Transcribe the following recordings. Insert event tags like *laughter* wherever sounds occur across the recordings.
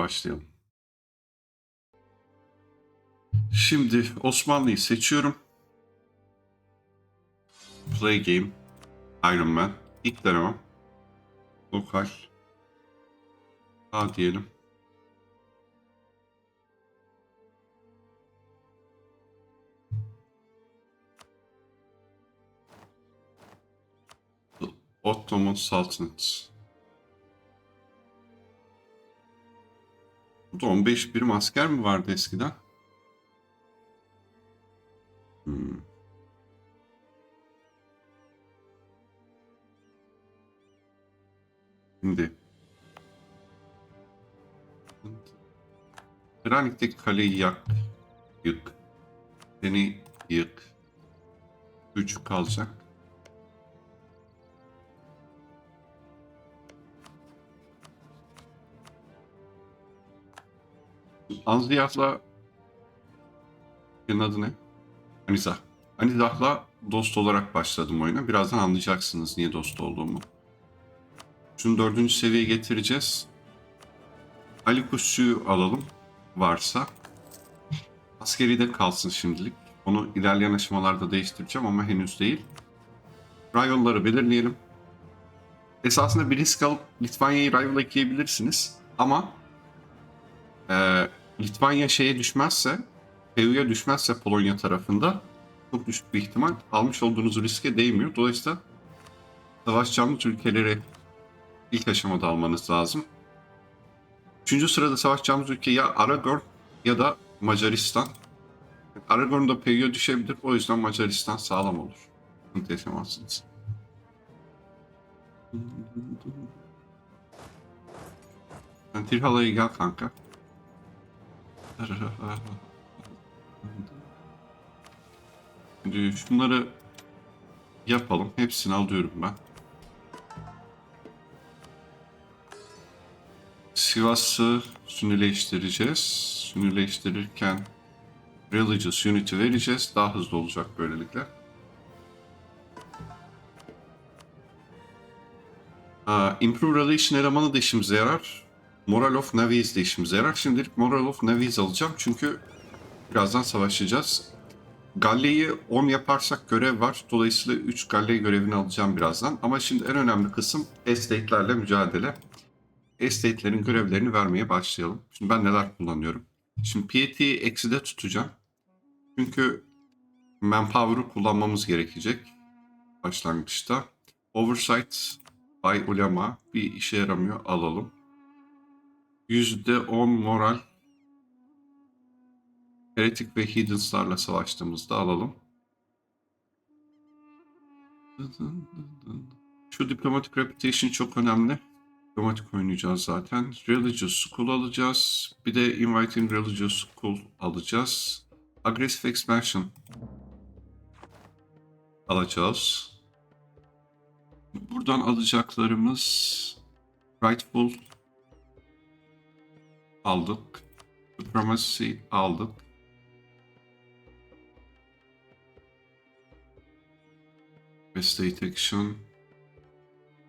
başlayalım. Şimdi Osmanlı'yı seçiyorum. Play game. Iron Man. İlk denemem. Lokal. A diyelim. Ottoman Sultanate. Burada 15 birim asker mi vardı eskiden? Hmm. Şimdi Granit'teki kaleyi yak, yık. Seni yık. Güç kalacak. Anziyah'la senin adı ne? Anizah. Anizah'la dost olarak başladım oyuna. Birazdan anlayacaksınız niye dost olduğumu. Şunu dördüncü seviyeye getireceğiz. Ali Kuşçu'yu alalım varsa. Askeri de kalsın şimdilik. Onu ilerleyen aşamalarda değiştireceğim ama henüz değil. Rival'ları belirleyelim. Esasında bir risk alıp Litvanya'yı Rival'a ekleyebilirsiniz. Ama e, Litvanya şeye düşmezse, PU'ya düşmezse Polonya tarafında çok düşük bir ihtimal almış olduğunuz riske değmiyor. Dolayısıyla savaşacağınız ülkeleri ilk aşamada almanız lazım. Üçüncü sırada savaşacağımız ülke ya Aragorn ya da Macaristan. Aragorn da PU'ya düşebilir. O yüzden Macaristan sağlam olur. Sıkıntı yaşamazsınız. Tirhala'ya gel kanka. Şunları yapalım. Hepsini alıyorum ben. Sivas'ı sünnileştireceğiz. Sünnileştirirken Religious Unity vereceğiz. Daha hızlı olacak böylelikle. Aa, Improve Relation elemanı da işimize yarar. Moral of Navies de işimize yarar. Şimdilik Moral of Navies alacağım çünkü birazdan savaşacağız. Galleyi 10 yaparsak görev var. Dolayısıyla 3 Galle görevini alacağım birazdan. Ama şimdi en önemli kısım estate'lerle mücadele. Estate'lerin görevlerini vermeye başlayalım. Şimdi ben neler kullanıyorum? Şimdi Piety'yi ekside tutacağım. Çünkü Manpower'ı kullanmamız gerekecek başlangıçta. Oversight by Ulema bir işe yaramıyor alalım. %10 moral Heretic ve Heathens'larla savaştığımızda alalım. Şu Diplomatic Reputation çok önemli. Diplomatic oynayacağız zaten. Religious School alacağız. Bir de Inviting Religious School alacağız. Aggressive Expansion alacağız. Buradan alacaklarımız Rightful aldık. Supremacy aldık. State Action.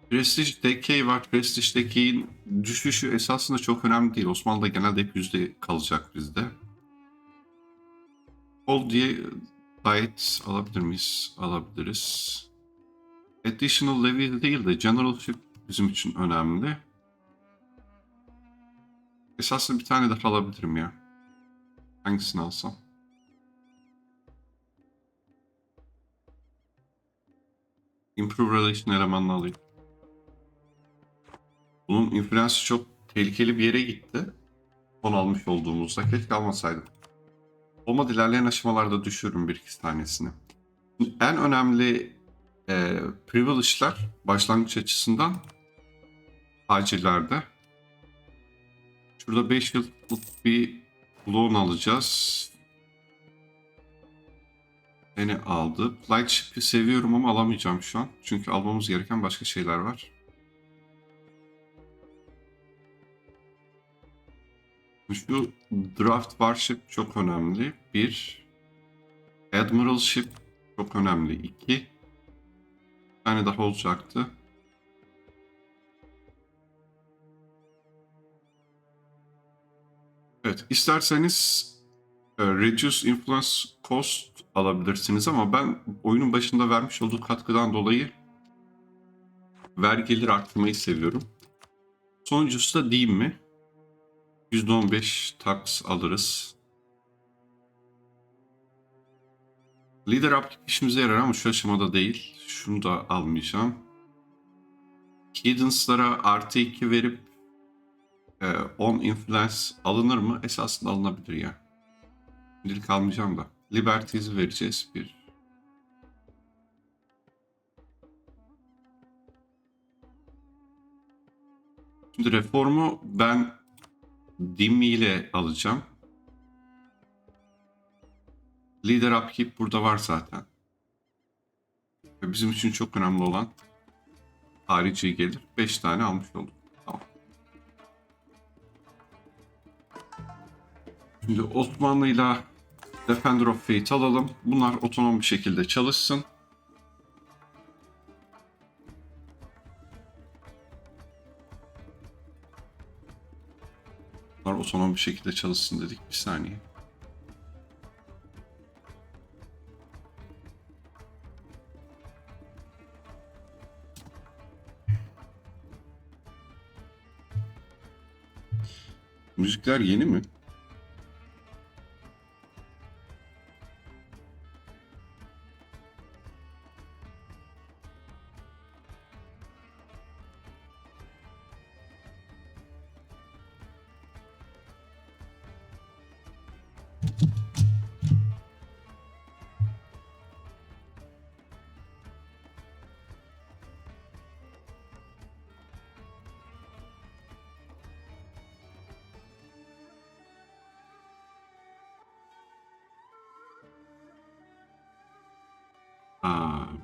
Prestige Decay var. Prestige Decay'in düşüşü esasında çok önemli değil. Osmanlı'da genelde hep yüzde kalacak bizde. Ol diye diet alabilir miyiz? Alabiliriz. Additional Levy değil de Generalship bizim için önemli. Esasında bir tane daha alabilirim ya. Hangisini alsam? Improve Relation elemanını alayım. Bunun influence'ı çok tehlikeli bir yere gitti. Son almış olduğumuzda. Keşke almasaydım. Olmadı ilerleyen aşamalarda düşürürüm bir iki tanesini. En önemli e, privilege'lar başlangıç açısından acillerde. Şurada 5 yıllık bir loan alacağız. Beni aldı. Lightship'i seviyorum ama alamayacağım şu an. Çünkü almamız gereken başka şeyler var. Şu Draft Warship çok önemli. Bir. Admiralship çok önemli. İki. Bir tane daha olacaktı. Evet, isterseniz e, Reduce Influence Cost alabilirsiniz ama ben oyunun başında vermiş olduğu katkıdan dolayı vergileri arttırmayı seviyorum. Sonuncusu da değil mi? %15 tax alırız. Lider upkeep işimize yarar ama şu aşamada değil. Şunu da almayacağım. Cadence'lara artı 2 verip 10 influence alınır mı? Esasında alınabilir ya. Şimdilik almayacağım da. Liberties'i vereceğiz bir. Şimdi reformu ben Dimi ile alacağım. Lider upkeep burada var zaten. Ve bizim için çok önemli olan harici gelir. 5 tane almış olduk. Şimdi Osmanlı'yla Defender of Fate alalım. Bunlar otonom bir şekilde çalışsın. Bunlar otonom bir şekilde çalışsın dedik. Bir saniye. Müzikler yeni mi?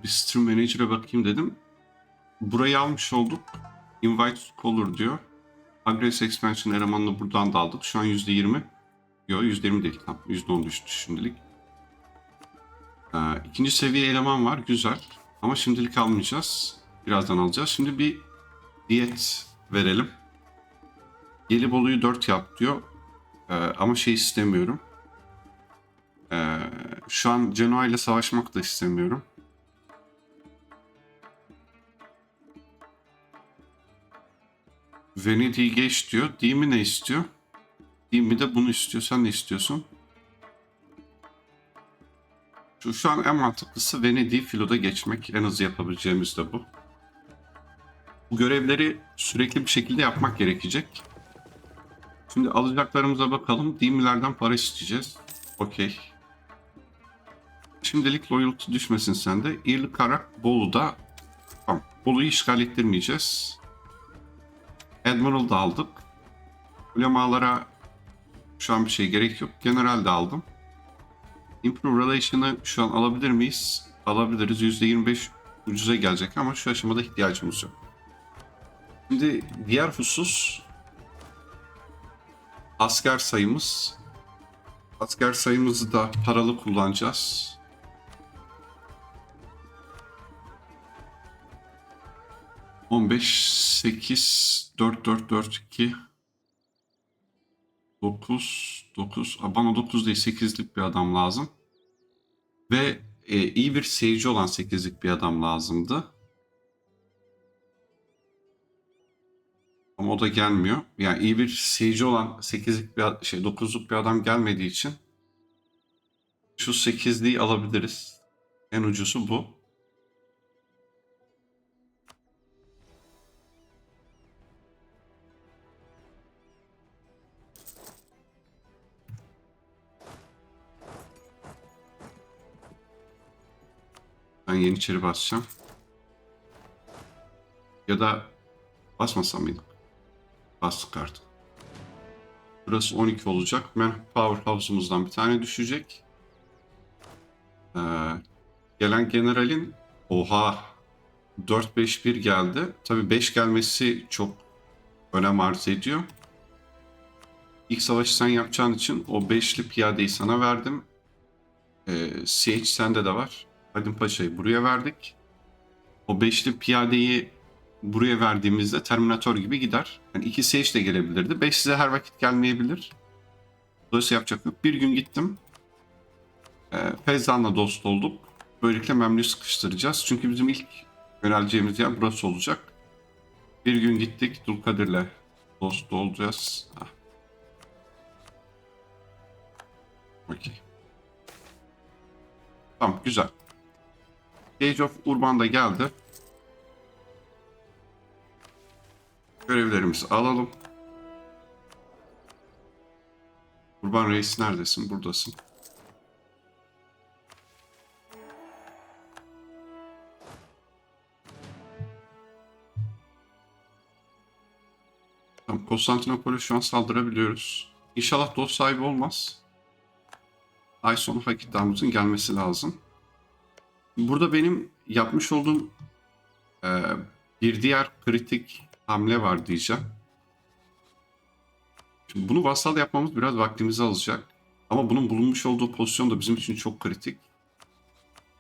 Bir Stream Manager'a bakayım dedim. Burayı almış olduk. Invite Caller diyor. Aggress Expansion elemanını buradan da aldık. Şu an %20. Yok %20 değil. Tamam. %10 düştü şimdilik. Ee, ikinci seviye eleman var. Güzel. Ama şimdilik almayacağız. Birazdan alacağız. Şimdi bir diyet verelim. Gelibolu'yu 4 yap diyor. Ee, ama şey istemiyorum. Ee, şu an Genoa ile savaşmak da istemiyorum. Venedik'i geç diyor. Dimi ne istiyor? Dimi de bunu istiyor. Sen ne istiyorsun? Şu, şu an en mantıklısı Venedik'i filoda geçmek. En hızlı yapabileceğimiz de bu. Bu görevleri sürekli bir şekilde yapmak gerekecek. Şimdi alacaklarımıza bakalım. Dimilerden para isteyeceğiz. Okey. Şimdilik loyalty düşmesin sende. İrli Karak Bolu'da tamam. Bolu'yu işgal ettirmeyeceğiz. Admiral da aldık. Ulemalara şu an bir şey gerek yok. General de aldım. Improve Relation'ı şu an alabilir miyiz? Alabiliriz. %25 ucuza gelecek ama şu aşamada ihtiyacımız yok. Şimdi diğer husus asker sayımız. Asker sayımızı da paralı kullanacağız. On beş, sekiz, dört, dört, dört, iki, dokuz, dokuz. Aa, Bana dokuz değil, sekizlik bir adam lazım. Ve e, iyi bir seyirci olan sekizlik bir adam lazımdı. Ama o da gelmiyor. Yani iyi bir seyirci olan 8'lik bir şey 9'luk bir adam gelmediği için şu 8'liği alabiliriz. En ucusu bu. Yeniçeri basacağım. Ya da basmasam mıydık? Bastık artık. Burası 12 olacak. Man Powerhouse'umuzdan bir tane düşecek. Ee, gelen generalin oha 4-5-1 geldi. Tabi 5 gelmesi çok önem arz ediyor. İlk savaşı sen yapacağın için o 5'li piyadeyi sana verdim. Ee, CH sende de var. Hadim Paşa'yı buraya verdik. O beşli piyadeyi buraya verdiğimizde Terminator gibi gider. Yani iki CH de gelebilirdi. 5 size her vakit gelmeyebilir. Dolayısıyla yapacak yok. Bir gün gittim. E, Feyzan'la dost olduk. Böylelikle Memlü'yü sıkıştıracağız. Çünkü bizim ilk yöneleceğimiz yer burası olacak. Bir gün gittik Dulkadir'le dost olacağız. Ah. Okey. Tamam güzel. Age of Urban da geldi. Görevlerimizi alalım. Urban Reis neredesin? Buradasın. Tamam, Konstantinopol'e şu an saldırabiliyoruz. İnşallah dost sahibi olmaz. Ay sonu hak iddiamızın gelmesi lazım. Burada benim yapmış olduğum e, bir diğer kritik hamle var diyeceğim. Şimdi bunu vassal yapmamız biraz vaktimizi alacak. Ama bunun bulunmuş olduğu pozisyon da bizim için çok kritik.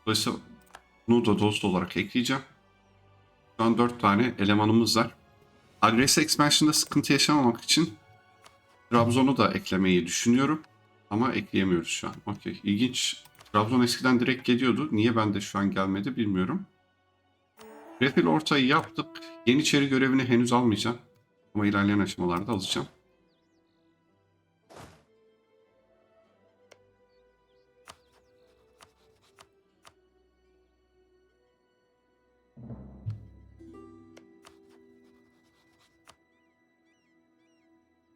Dolayısıyla bunu da dost olarak ekleyeceğim. Şu an 4 tane elemanımız var. Aggressive Expansion'da sıkıntı yaşamamak için Trabzon'u da eklemeyi düşünüyorum. Ama ekleyemiyoruz şu an. Okey. İlginç. Trabzon eskiden direkt geliyordu. Niye ben de şu an gelmedi bilmiyorum. Refil ortayı yaptık. Yeniçeri görevini henüz almayacağım. Ama ilerleyen aşamalarda alacağım.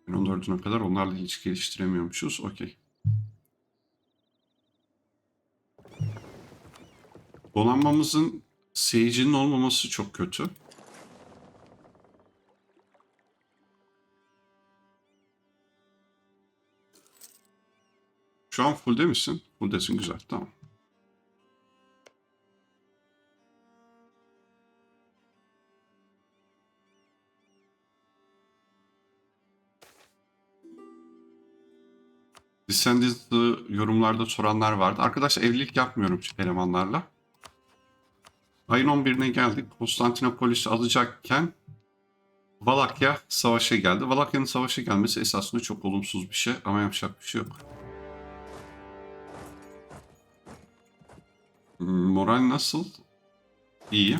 Ben 14'üne kadar onlarla hiç geliştiremiyormuşuz. Okey. Donanmamızın seyircinin olmaması çok kötü. Şu an full misin? Fulldesin güzel tamam. Descendant'ı yorumlarda soranlar vardı. Arkadaşlar evlilik yapmıyorum elemanlarla. Ayın 11'ine geldik. Konstantinopolis'i alacakken Valakya savaşa geldi. Valakya'nın savaşa gelmesi esasında çok olumsuz bir şey ama yapacak bir şey yok. Moral nasıl? İyi.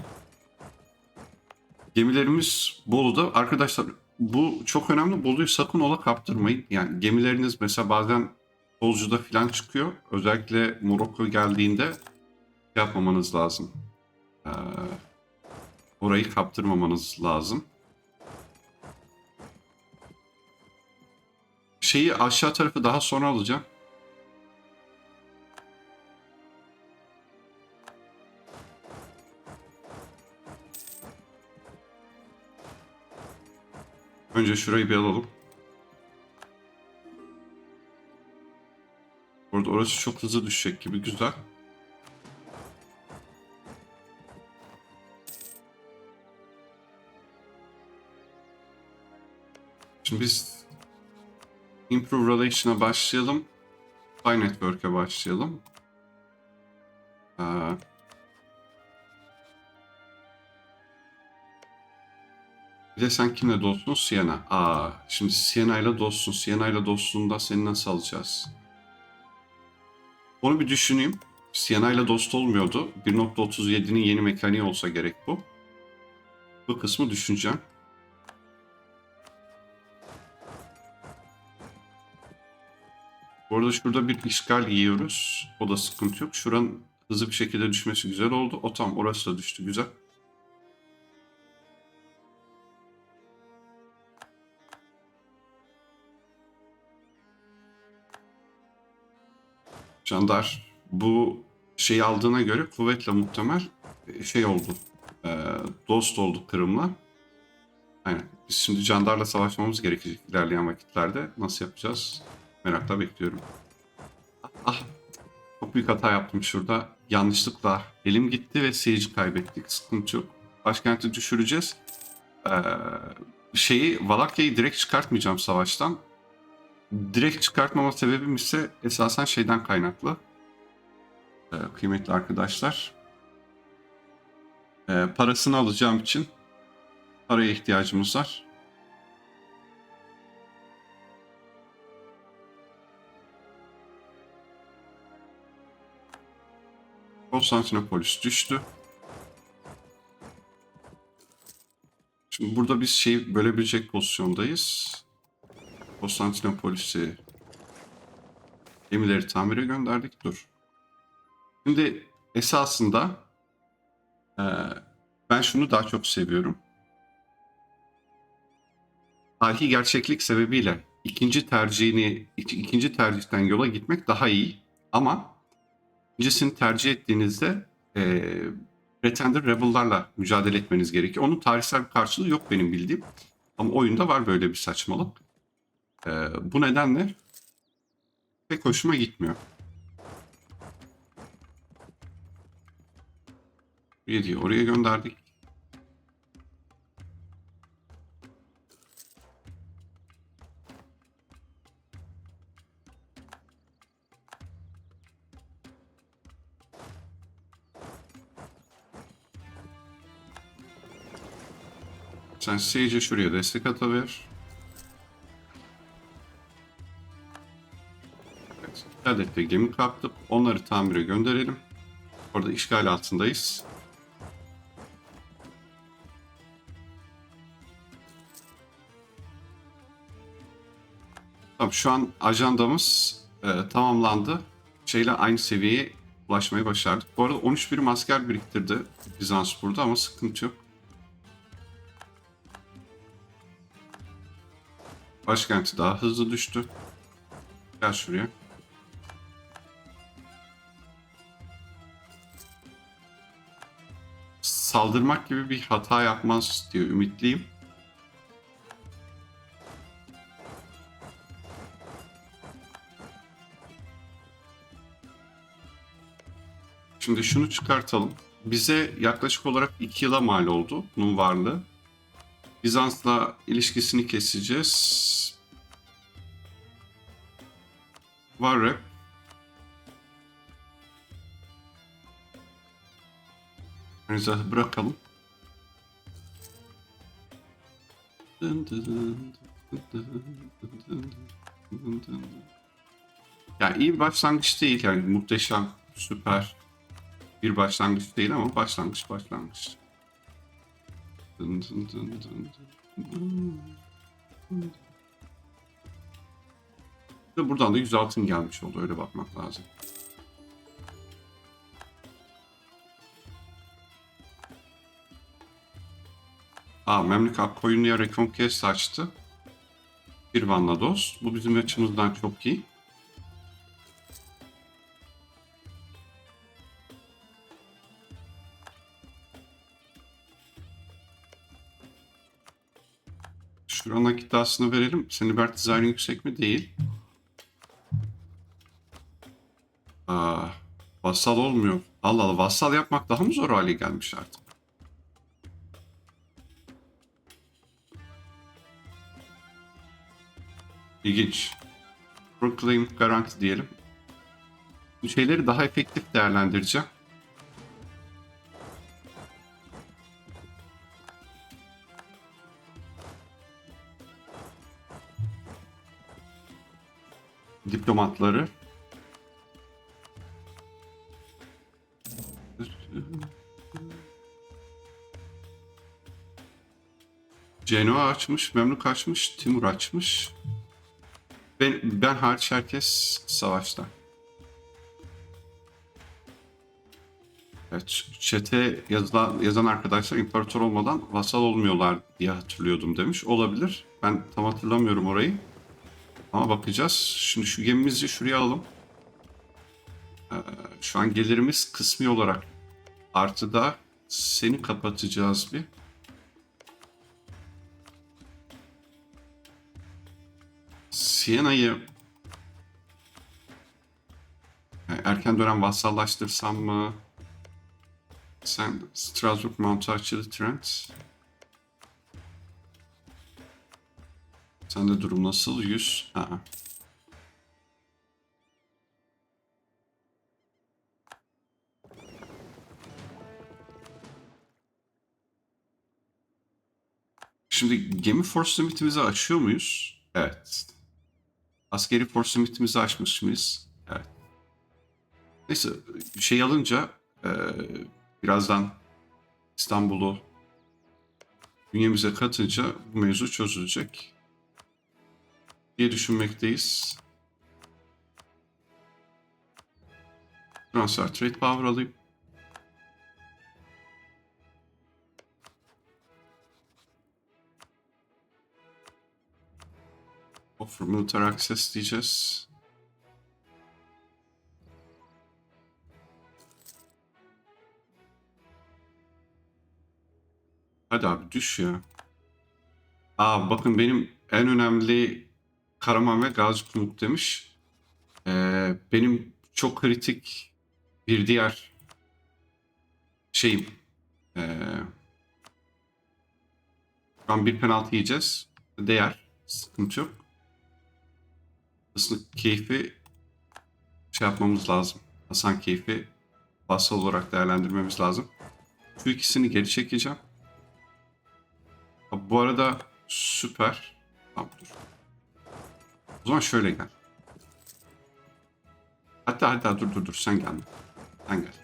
Gemilerimiz Bolu'da. Arkadaşlar bu çok önemli. Bolu'yu sakın ola kaptırmayın. Yani gemileriniz mesela bazen Bozcu'da falan çıkıyor. Özellikle Morokko geldiğinde yapmamanız lazım. Ee, orayı kaptırmamanız lazım. Şeyi aşağı tarafı daha sonra alacağım. Önce şurayı bir alalım. Burada orası çok hızlı düşecek gibi güzel. Şimdi biz Improve Relation'a başlayalım. File Network'e başlayalım. Ee, bir de sen kimle dostsun? Siena. Aa, şimdi Siena ile dostsun. Siena ile dostluğunda seni nasıl alacağız? Onu bir düşüneyim. Siena ile dost olmuyordu. 1.37'nin yeni mekaniği olsa gerek bu. Bu kısmı düşüneceğim. Bu arada şurada bir işgal yiyoruz. O da sıkıntı yok. Şuranın hızlı bir şekilde düşmesi güzel oldu. O tam orası da düştü güzel. Candar bu şeyi aldığına göre kuvvetle muhtemel şey oldu. E, dost oldu Kırım'la. Aynen. Biz şimdi Candar'la savaşmamız gerekecek ilerleyen vakitlerde. Nasıl yapacağız? Merakla bekliyorum. Ah, çok büyük hata yaptım şurada. Yanlışlıkla elim gitti ve seyirci kaybettik. Sıkıntı yok. Başkenti düşüreceğiz. Ee, şeyi Valakya'yı direkt çıkartmayacağım savaştan. Direkt çıkartmama sebebim ise esasen şeyden kaynaklı. Ee, kıymetli arkadaşlar. Ee, parasını alacağım için paraya ihtiyacımız var. Konstantinopolis düştü. Şimdi burada biz şey bölebilecek pozisyondayız. Konstantinopolis'i gemileri tamire gönderdik. Dur. Şimdi esasında eee, ben şunu daha çok seviyorum. Tarihi gerçeklik sebebiyle ikinci tercihini ik- ikinci tercihten yola gitmek daha iyi. Ama ikincisini tercih ettiğinizde eee Pretender Rebel'larla mücadele etmeniz gerekiyor. Onun tarihsel bir karşılığı yok benim bildiğim. Ama oyunda var böyle bir saçmalık. Eee, bu nedenle pek hoşuma gitmiyor. 7'yi oraya gönderdik. Sen Sage'e şuraya destek ataver. Evet, bir adet de gemi kaptık. Onları tamire gönderelim. Orada işgal altındayız. Tamam şu an ajandamız e, tamamlandı. Şeyle aynı seviyeye ulaşmayı başardık. Bu arada 13 birim asker biriktirdi Bizans burada ama sıkıntı yok. Başkenti daha hızlı düştü. Gel şuraya. Saldırmak gibi bir hata yapmaz diye ümitliyim. Şimdi şunu çıkartalım. Bize yaklaşık olarak 2 yıla mal oldu bunun varlığı. Bizans'la ilişkisini keseceğiz. Rap. Mizahı bırakalım. Yani iyi bir başlangıç değil yani muhteşem, süper bir başlangıç değil ama başlangıç başlangıç. Dın dın dın dın dın. Ve buradan da 100 altın gelmiş oldu öyle bakmak lazım. Aa Memlük Koyunlu'ya Reconquest açtı. Bir Van'la dost. Bu bizim açımızdan çok iyi. Şuranın nakit iddiasını verelim. Senin Bert Design'in yüksek mi? Değil. Vassal olmuyor. Allah Allah vassal yapmak daha mı zor hale gelmiş artık? İlginç. Proclaim garanti diyelim. Bu şeyleri daha efektif değerlendireceğim. Diplomatları. Genoa açmış, Memlük açmış, Timur açmış. Ben, ben hariç herkes savaşta. Evet, çete yazılan, yazan arkadaşlar imparator olmadan vasal olmuyorlar diye hatırlıyordum demiş. Olabilir. Ben tam hatırlamıyorum orayı. Ama bakacağız. Şimdi şu gemimizi şuraya alalım. Ee, şu an gelirimiz kısmi olarak artıda seni kapatacağız bir. Siena'yı e, erken dönem vassallaştırsam mı? Sen Strasbourg Montarchili Trent. Sende durum nasıl? 100. Ha. Şimdi gemi force limitimizi açıyor muyuz? Evet. Askeri force limitimizi açmış mıyız? Evet. Neyse şey alınca Ee, birazdan İstanbul'u bünyemize katınca bu mevzu çözülecek diye düşünmekteyiz. Transfer Trade Power alayım. Offer Military Access diyeceğiz. Hadi abi düş ya. Aa bakın benim en önemli Karaman ve Gazi Kumruk demiş. Ee, benim çok kritik bir diğer şeyim. Ee, şu an bir penaltı yiyeceğiz. Değer. Sıkıntı yok. Aslında keyfi şey yapmamız lazım. Hasan keyfi basal olarak değerlendirmemiz lazım. Şu ikisini geri çekeceğim. Bu arada süper. Tamam dur. O zaman şöyle gel. Hatta hatta dur dur dur sen gel. Sen gel.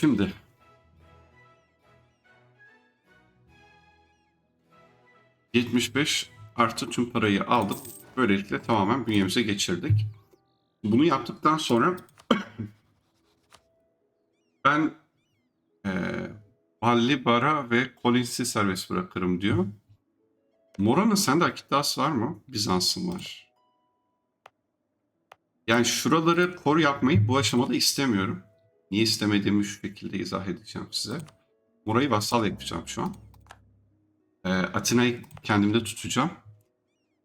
Şimdi ...75 artı tüm parayı aldık. Böylelikle tamamen bünyemize geçirdik. Bunu yaptıktan sonra... *coughs* ...ben... eee Balli Bara ve Collins'i serbest bırakırım diyor. Mora'nın sende Akitas var mı? Bizans'ın var. Yani şuraları kor yapmayı bu aşamada istemiyorum. Niye istemediğimi şu şekilde izah edeceğim size. Mora'yı vassal yapacağım şu an. Ee, Atina'yı kendimde tutacağım.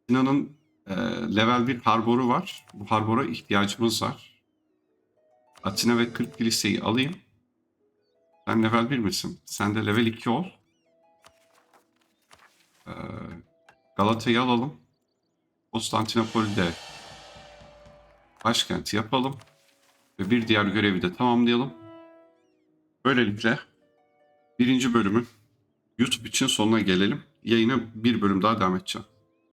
Atina'nın e, level 1 harboru var. Bu harbora ihtiyacımız var. Atina ve 40 kiliseyi alayım. Sen level 1 misin? Sen de level 2 ol. Ee, Galata'yı alalım. Konstantinopol'de başkenti yapalım. Ve bir diğer görevi de tamamlayalım. Böylelikle birinci bölümün YouTube için sonuna gelelim. Yayına bir bölüm daha devam edeceğim.